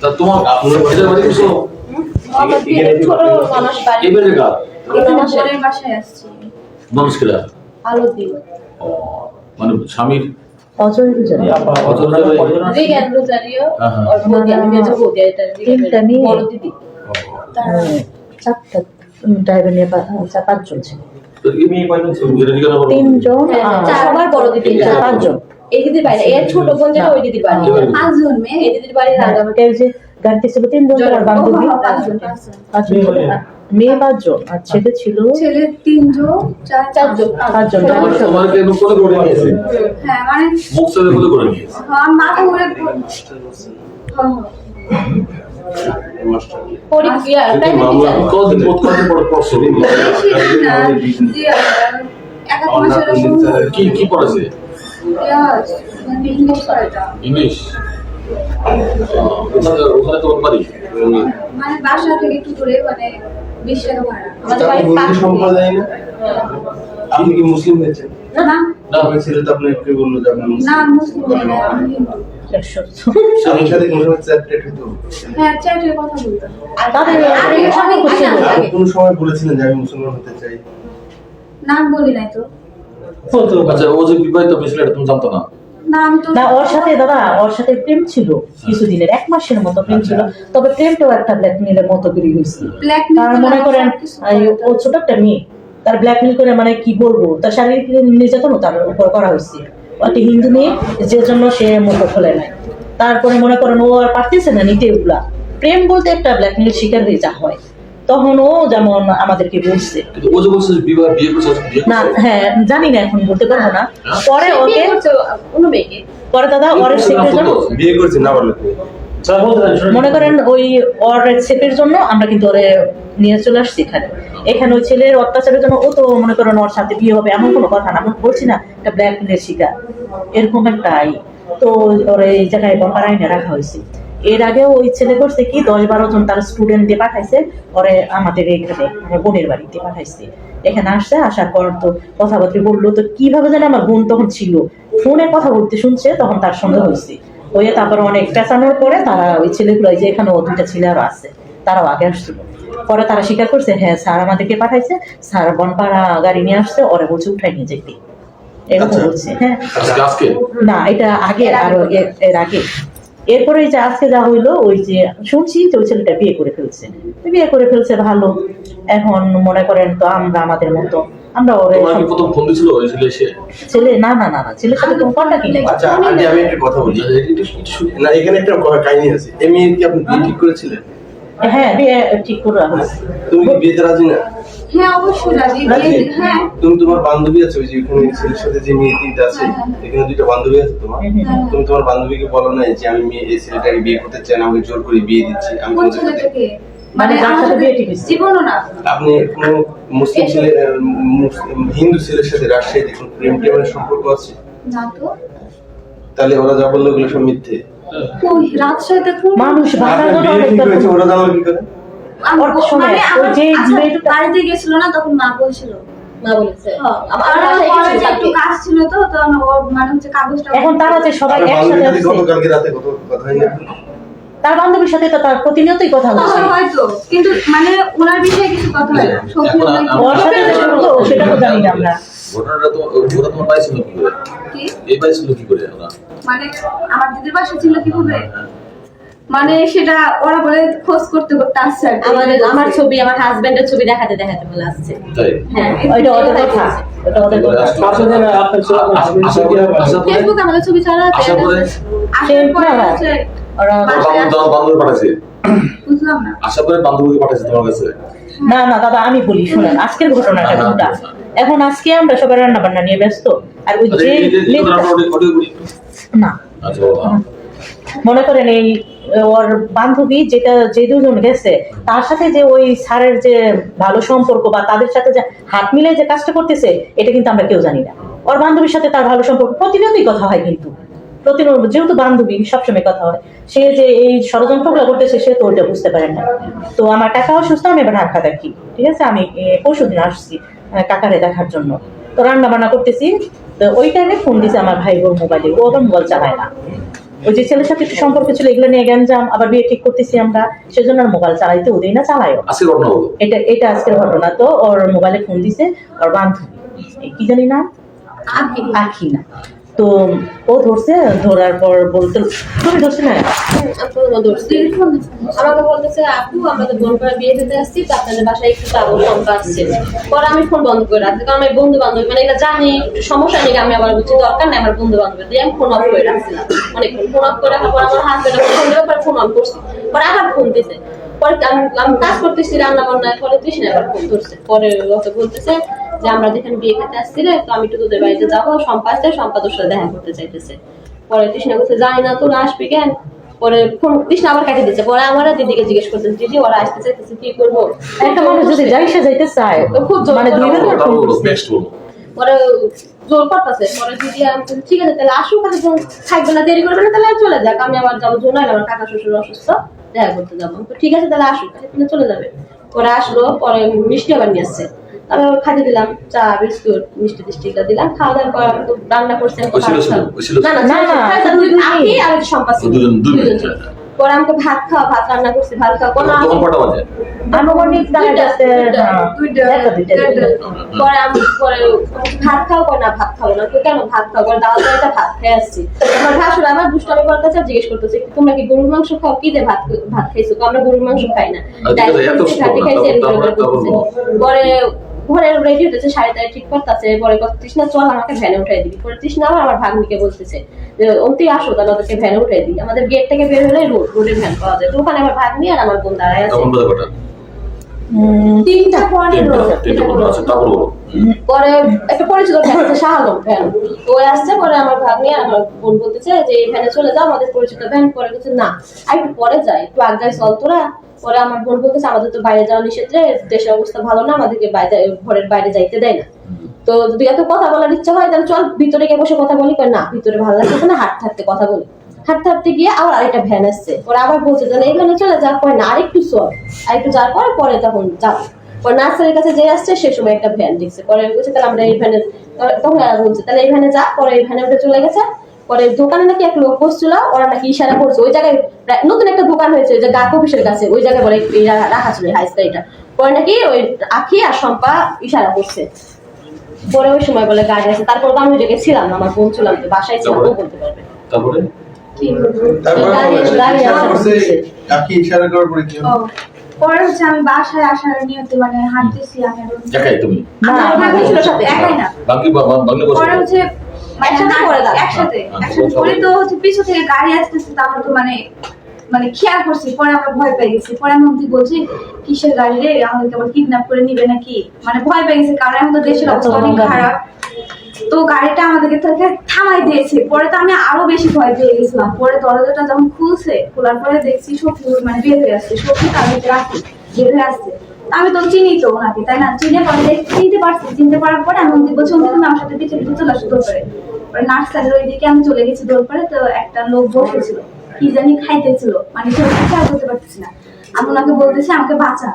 তা তোমার আপনার এদের বাড়ি কিছু মানুষ মানে স্বামীর হ্যাঁ, হ্যাঁ। হ্যাঁ, ড্রাইভার নিয়ে পাঁচজন ছিল তিনজন হ্যাঁ, সবার বড় দিদি পাঁচজন এই দিদির বাড়ি এর ছোট বোন যেটা ওই দিদির বাড়ি। পাঁচজন মেয়ে? এই দিদির বাড়ি আর রান্নাবাড়ি যে গাড়িতে ছিল তিনজন তার বান্ধবী। পাঁচজন। পাঁচজন পাঁচজন। ছিল। আর মেয়ে পাঁচজন আর ছেলে ছিল? ছেলে তিনজন চার চারজন পাঁচজন। তোমাকে এরকম করে করে নিয়েছে? হ্যাঁ মানে মুখ করে করে নিয়েছে? হ্যাঁ, মা করে পরীক্ষা তাই নাকি মামলা জানো? কতদিন কতদিন পর পড়ছো কি কি পড়েছে? ইংলিশ করাটা ইংলিশ ওখানে ওখানে তোমার বাড়ি। মানে বাসা থেকে একটু দূরে মানে বিশ টাকা ভাড়া আমাদের বাড়ি পাঁচ সম্প্রদায় না? আপনি কি মুসলিম হয়েছেন? না না। আপনার ছেলে তো আপনাকে বলল যে আপনি না মুসলিম না, আমি হিন্দু। স্বামীর সাথে কোনো সময় চ্যাপ্টেট হতো? হ্যাঁ কথা আর কোনো সময় বলেছিলেন যে আমি মুসলমান হতে চাই? নাম বলি নাই তো। আচ্ছা ও যে বিবাহিত এটা তুমি জানতো না? না ওর সাথে দাদা ওর সাথে প্রেম ছিল কিছুদিনের এক মাসের মতো প্রেম ছিল তবে প্রেমটাও একটা ব্ল্যাকমেলের মতো বেরিয়ে হয়েছে Blackmail মনে করেন ও ছোট একটা মেয়ে তার ব্ল্যাকমেল করে মানে কি বলব তার শারীরিক নির্যাতনও তার উপর করা হয়েছে। একটা হিন্দু মেয়ে যে জন্য সে মুখ খোলে নাই। তারপরে মনে করেন ও আর পারতেছে না নিতে এগুলা। প্রেম বলতে একটা ব্ল্যাকমেল শিকার হয়ে যা হয়। তখন ও যেমন আমাদেরকে বলছে। করছে না হ্যাঁ জানি না এখন বলতে পারব না। পরে ওকে করছে পরে দাদা ওরের জন্য বিয়ে করছেন না বলে মনে করেন ওই ওর সেপের জন্য আমরা কিন্তু ওরে নিয়ে চলে আসছি এখানে। এখানে ওই ছেলের অত্যাচারের জন্য ও তো মনে করেন ওর সাথে বিয়ে হবে এমন কোনো কথা না। আমি বলছি না একটা ব্ল্যাক মেলের শিকার। এরকম একটা আই তো ওর এই জায়গায় আইনে রাখা হয়েছে। এর আগেও ওই ছেলে করছে কি দশ বারো জন তার স্টুডেন্ট দিয়ে পাঠাইছে ওরে আমাদের এখানে আমার বোনের বাড়িতে পাঠাইছে। এখানে আসছে আসার পর তো কথাবার্তা বলল তো কীভাবে জানে আমার বোন তখন ছিল। ফোনে কথা বলতে শুনছে তখন তার সঙ্গে হয়েছে। হয়ে তারপর অনেক পেঁচানোর পরে তারা ওই ছেলেগুলো যে এখানে ও দুইটা ছেলে আরও আছে তারাও আগে আসছিল। পরে তারা স্বীকার করছে হ্যাঁ স্যার আমাদেরকে পাঠাইছে স্যার বনপাড়া গাড়ি নিয়ে আসছে ওরা বলছে উঠাই নিয়ে যেতে এরকম আচ্ছা। বলছে হ্যাঁ। আজকে আজকে? না এটা আগে আরও এর আগে। এরপরে এই যে আজকে যা হইল ওই যে শুনছি যে ওই ছেলেটা বিয়ে করে ফেলছে। বিয়ে করে ফেলছে ভালো। এখন মনে করেন তো আমরা আমাদের মতো আমরা ওরে প্রথম ফোন দিছিল ওই ছেলে এসে? ছেলে না না না না ছেলের সাথে নেই। আচ্ছা আগে আমি একটা কথা বলি। না এখানে একটা কাহিনী আছে। কি আপনি ঠিক করেছিলেন? হ্যাঁ বিয়ে ঠিক করে হয়েছে। তুমি বিয়েতে রাজি না? হ্যাঁ অবশ্যই রাজি রাজি হ্যাঁ। তুমি তোমার বান্ধবী আছে ওই যে এখানে ছেলের সাথে যে মেয়ে আছে এখানে দুইটা বান্ধবী আছে তোমার? হুম, হুম, হুম। তুমি তোমার বান্ধবীকে বলো না যে আমি মেয়ে এই ছেলেটাকে বিয়ে করতে চাই না আমাকে জোর করে বিয়ে দিচ্ছি আমি কোন ছেলেটাকে? মানে যার আমার সাথে সাথে বিয়ে ঠিক হয়েছে। জীবনও না। আপনি কোনো মুসলিম ছেলে হিন্দু ছেলের সাথে রাজশাহীতে কোনো প্রেম প্রেমের সম্পর্ক আছে? না তো। তাহলে ওরা যা বলল ওগুলো সব মিথ্যে। রাজশাহীতে মানুষ ওরা জানলো কি করে? মানে আমার যে আচ্ছা, মেয়েটা- বাড়িতে গেছিল না তখন মা বলছিল। মা বলেছে। হ্যাঁ, আমার আর বাসায় আমার গেছিল যে একটু কালকে। কাজ ছিল তো তখন ওর মানে হচ্ছে কাগজটা এখন তারা বান্ধবীর একসাথে সাথে আসছে গতকালকে রাতে কত কথা হয়নি তার বান্ধবীর সাথে তো তার প্রতিনিয়তই কথা হচ্ছে। হ্যাঁ, হয়তো। কিন্তু মানে ওনার বিষয়ে কিছু কথা হয় ওর সাথে সেটা তো জানি না আমরা। ঘটনাটা তো ওরা তোমার পাইছিল কি করে? এই পাইছিল কি করে? ওরা মানে আমার দিদির বাসা ছিল কীভাবে? মানে সেটা ওরা বলে খোঁজ করতে করতে আসছে আর আমাদের আমার ছবি আমার হাজবেন্ডের ছবি দেখাতে দেখাতে বলে আসছে। তাই? হ্যাঁ ওইটা ওদের কথা ওটা কথা। আশা করে আশা করে ফেসবুকে আমাদের ছবি ছাড়া আছে আসার পরে ওরা বান্ধবী পাঠাইছে। বুঝলাম না। আশা করে বান্ধবীকে পাঠাইছে তোমার কাছে? না না দাদা আমি বলি শুনেন আজকের ঘটনাটা কোনটা? হ্যাঁ। এখন আজকে আমরা সবাই রান্না বান্না নিয়ে ব্যস্ত। আর ওই আচ্ছা, যে আমরা। না। আচ্ছা মনে করেন এই ওর বান্ধবী যেটা যে দুজন গেছে, তার সাথে যে ওই স্যারের যে ভালো সম্পর্ক বা তাদের সাথে যে হাত মিলে যে কাজটা করতেছে, এটা কিন্তু আমরা কেউ জানি না। ওর বান্ধবীর সাথে তার ভালো সম্পর্ক, প্রতিনিয়তই কথা হয় কিন্তু। প্রতিনিয়ত, যেহেতু বান্ধবী, সবসময় কথা হয়। সে যে এই ষড়যন্ত্রগুলো করতেছে, সে তো ওইটা বুঝতে পারেন না। তো আমার কাকা অসুস্থ, আমি এবার ঢাকা দেখি ঠিক আছে, আমি পরশু দিন আসছি কাকারে দেখার জন্য। তো রান্না বান্না করতেছি, তো ওই টাইমে ফোন দিছে আমার ভাই বোর মোবাইলে ও আবার মোবাইল চালায় না। ওই যে ছেলের সাথে একটু সম্পর্ক ছিল এগুলো নিয়ে গ্যাঞ্জাম আবার বিয়ে ঠিক করতেছি আমরা সেজন্য আর মোবাইল চালাইতে ওদের না চালায়ও। আজকে এটা এটা আজকের ঘটনা। তো ওর মোবাইলে ফোন দিছে ওর বান্ধবী। কি জানি না আখি আখি না। তো ও ধরছে, ধরার পর বলতে তুমি ধরছে না? করে আসছে পরে আমি করে বান্ধব মানে সমস্যা নেই, আমি আবার দরকার নেই বন্ধু বান্ধবের দিয়ে আমি ফোন করে করে পর আবার ফোন পরে আমি কাজ করতেছি রান্না বান্নায় পরে তৃষ্ণা আবার ফোন ধরছে। পরে বলতেছে যে আমরা যেখানে বিয়ে খেতে আসছি রে তো আমি একটু তোদের বাড়িতে যাব সম্পা আসছে তোর সাথে দেখা করতে চাইতেছে পরে তৃষ্ণা বলছে জানি না তোরা আসবি কেন? পরে ফোন তৃষ্ণা আবার কেটে দিচ্ছে। পরে আমার দিদিকে জিজ্ঞেস করতেছে দিদি ওরা আসতে চাইতেছে কি করব? একটা মানুষ যদি যাই সে যাইতে চায়। খুব জোর মানে দুই করছে। পরে জোর করতেছে। পরে দিদি ঠিক আছে তাহলে আসুক আর থাকবে না দেরি করবে না তাহলে চলে যাক। আমি আবার যাব জোনাই আমার কাকা শ্বশুর অসুস্থ দেখা করতে যাব। ঠিক আছে তাহলে আসুক তাহলে চলে যাবে। পরে আসলো পরে মিষ্টি আবার নিয়ে আসছে। তারপর ওর দিলাম চা বিস্কুট মিষ্টি টিষ্টিটা দিলাম খাওয়া আমি তো রান্না আমি। না না আপনি আর দুজন, দুজন। পরে আমাকে ভাত খাওয়া ভাত রান্না করছি ভাত খাওয়া কোনো আনুমানিক। পরে আমি পরে ভাত খাও না ভাত না তো কেন ভাত খাও করে দাও একটা ভাত খেয়ে আসছি আমার ভাসুর আমার দুষ্টামি করতেছে জিজ্ঞেস করতেছে তোমরা কি গরুর মাংস খাও কি দিয়ে ভাত ভাত খাইছো আমরা গরুর মাংস খাই না আচ্ছা। পরে ঘরে রেডি হতেছে শাড়ি টাড়ি ঠিক করতেছে, পরে কত তৃষ্ণা, চল আমাকে ভ্যানে উঠাই দিবি। পরে তৃষ্ণা আবার আমার ভাগ্নিকে বলতেছে যে, অন্তি আসো, তাহলে ওদেরকে ভ্যানে উঠাই দিই। আমাদের গেট থেকে বের হলে রোড রোডে ভ্যান পাওয়া যায়। তো ওখানে আমার ভাগ্নি আর আমার বোন দাঁড়ায় আছে। তিনটা পনেরো। তিনটা তিনটা পনেরো আছে তারপর বলো। পরে একটা পরিচিত ভ্যান আছে ভ্যান। ওই আসছে পরে আমার ভাগ্নি আমার বোন বলতেছে যে এই ভ্যানে চলে যাও আমাদের পরিচিত ভ্যান। পরে বলছে না। আর একটু পরে যাই একটু আগ চল তোরা। পরে আমার বোন বলতেছে আমাদের তো বাইরে যাওয়া নিষেধ রে দেশের অবস্থা ভালো না আমাদেরকে বাইরে ঘরের বাইরে যাইতে দেয় না। তো যদি এত কথা বলার ইচ্ছা হয় তাহলে চল ভিতরে গিয়ে বসে কথা বলি না ভিতরে ভালো লাগছে না হাট হাঁটতে কথা বলি। হাঁটতে হাঁটতে গিয়ে আবার আরেকটা ভ্যান আসছে। পরে আবার বলছে যে না, এই ভ্যানে চলে পরে না আরেকটু চল। আরেকটু যাওয়ার পরে পরে তখন যাও পরে নার্সারির কাছে যে আসছে সে সময় একটা ভ্যান দেখছে। পরে বলছে তাহলে আমরা এই ভ্যানে তখন বলছে তাহলে এই ভ্যানে যা। পরে এই ভ্যানে উঠে চলে গেছে। পরে দোকানে নাকি এক লোক বসছিল ওরা নাকি ইশারা করছে। ওই জায়গায় নতুন একটা দোকান হয়েছে ওই যে গাক অফিসের কাছে। ওই জায়গায় বলে এই রাখা ছিল হাই স্টাইলটা পরে নাকি ওই আখি আর সম্পা ইশারা করছে। পরে ওই সময় বলে গাড়ি আছে। তারপর তো আমি ছিলাম আমার বোন ছিলাম তো বাসায় ছিলাম বলতে পারবে তারপরে? আমি বাসায় আসার নিয়তে মানে হাঁটতেছি আমি একাই তুমি? না, আমার ভাগ্নি ছিল সাথে একাই না। বাকি বাংলা বসে। পরে হচ্ছে একসাথে হাঁট- করে দাও। একসাথে একসাথে। করে তো হচ্ছে পিছু থেকে গাড়ি আসতেছে তারপর তো মানে মানে খেয়াল করছি পরে আমরা ভয় পেয়ে গেছি। পরে আমি বলছি কিসের গাড়ি রে? আমাদেরকে আবার কিডন্যাপ করে নিবে নাকি? মানে ভয় পেয়ে গেছে কারণ এখন তো দেশের অবস্থা অনেক খারাপ। তো গাড়িটা আমাদেরকে থেকে থামাই দিয়েছে। পরে তো আমি আরও বেশি ভয় পেয়ে গেছিলাম। পরে দরজাটা যখন খুলছে, খোলার পরে দেখছি সত্যি মানে বের হয়ে আসছে। সত্যি তার রাখি বের হয়ে আসছে। আমি তো চিনি তো ওনাকে, তাই না? চিনে পরে চিনতে পারছি। চিনতে পারার পরে আমি অন্তি বলছি অন্তি তুমি আমার সাথে পিছিয়ে পিছিয়ে চলে আসো দৌড় পরে নার্সারির ওইদিকে আমি চলে গেছি দৌড় করে, তো একটা লোক বসেছিল। কি জানি খাইতেছিল। মানে কেউ খেয়াল করতে পারতেছি না। আমি ওনাকে বলতেছি, আমাকে বাঁচা।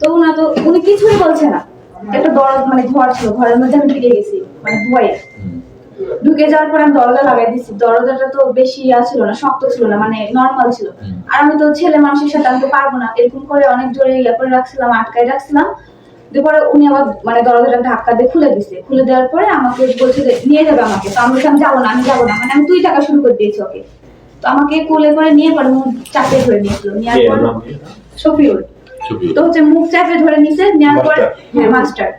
তো উনা তো, উনি কিছুই বলছে না। একটা মানে ঘর ছিল ঘরের মধ্যে আমি ঢুকে গেছি মানে ঢুকে যাওয়ার পর আমি দরজা লাগাই দিচ্ছি দরজাটা তো বেশি ইয়া ছিল না শক্ত ছিল না মানে নর্মাল ছিল। আর আমি তো ছেলে মানুষের সাথে আমি তো পারব না। এরকম করে অনেক জোরে ইয়া করে রাখছিলাম আটকাই রাখছিলাম। তারপরে উনি আবার মানে দরজাটা ধাক্কা দিয়ে খুলে দিছে। খুলে দেওয়ার পরে আমাকে বলছে যে নিয়ে যাবে আমাকে। তো আমি বললাম যাব না আমি যাব না। মানে আমি তুই টাকা শুরু করে দিয়েছি ওকে। তো আমাকে কোলে করে নিয়ে পরে চাপে ধরে নিয়েছিল। নেওয়ার পর শফিউল। তো হচ্ছে মুখ চাপে ধরে নিছে নেওয়ার পর হ্যাঁ মাস্টার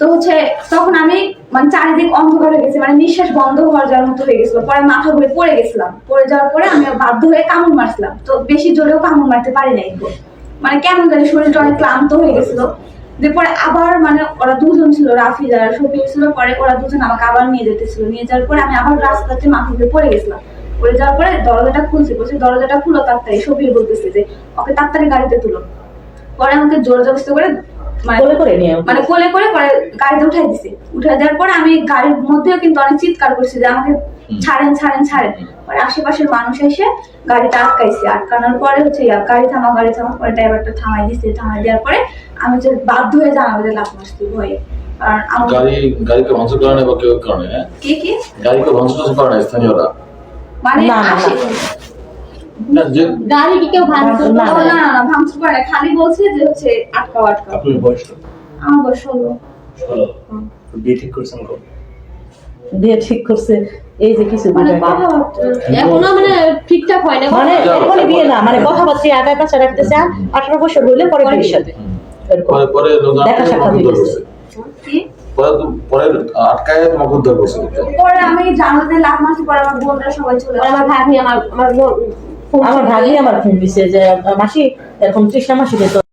তো হচ্ছে তখন আমি মানে চারিদিক অন্ধকার হয়ে গেছে মানে নিঃশ্বাস বন্ধ হওয়ার যাওয়ার মতো হয়ে গেছিল। পরে মাথা ঘুরে পড়ে গেছিলাম। পড়ে যাওয়ার পরে আমি বাধ্য হয়ে কামড় মারছিলাম। তো বেশি জোরেও কামড় মারতে পারি নাই মানে কেমন জানি শরীরটা অনেক ক্লান্ত হয়ে গেছিল। যে পরে আবার মানে ওরা দুজন ছিল রাফি যারা শফিক ছিল পরে ওরা দুজন আমাকে আবার নিয়ে যেতেছিল। নিয়ে যাওয়ার পরে আমি আবার রাস্তাতে মাথা ঘুরে পড়ে গেছিলাম। পড়ে যাওয়ার পরে দরজাটা খুলছে বলছে দরজাটা খুলো তাড়াতাড়ি শফিক বলতেছে যে ওকে তাড়াতাড়ি গাড়িতে তুলো। পরে আমাকে জোর জবস্ত করে মানে কোলে করে নিয়ে মানে কোলে করে পরে গাড়িতে উঠাই দিছে। উঠাই দেওয়ার পরে আমি গাড়ির মধ্যেও কিন্তু অনেক চিৎকার করছি যে আমাকে ছাড়েন ছাড়েন ছাড়েন। পরে আশেপাশের মানুষ এসে গাড়িটা আটকাইছে। আটকানোর পরে হচ্ছে গাড়ি থামা গাড়ি থামা পরে ড্রাইভারটা থামাই দিছে। থামাই দেওয়ার পরে আমি হচ্ছে বাধ্য হয়ে জানাব যে লাফ মারছি ভয়ে। আর গাড়ি গাড়িকে না বা কেউ কারণে হ্যাঁ কে কি? গাড়িকে স্থানীয়রা? মানে যে গাড়ি কি কেউ ভাঙচুর না? না ভাঙচুর করে খালি বলছে যে হচ্ছে আটকাও আটকাও। আপনার বয়স কত? আমার বয়স ষোলো। ষোলো। বিয়ে ঠিক করছেন কবে বিয়ে ঠিক করছে। এই যে কিছু মানে। কথাবার্তা এখনও মানে ঠিকঠাক হয় না। মানে এখনই বিয়ে না মানে কথাবার্তা আগায় পাশে রাখতে চান আঠারো বছর হইলে পরে বিয়ের সাথে পরে পরে দেখা সাক্ষাৎ কি? পরে আটকায় তোমাকে উদ্ধার করছে পরে আমি জানাতে লাখ মাসি পরে আমার বোনরা সবাই চলে আমার ভাগ্নি আমার আমার করে- আমার ফোন দিছে যে মাসি এরকম তৃষ্ণা মাসি তো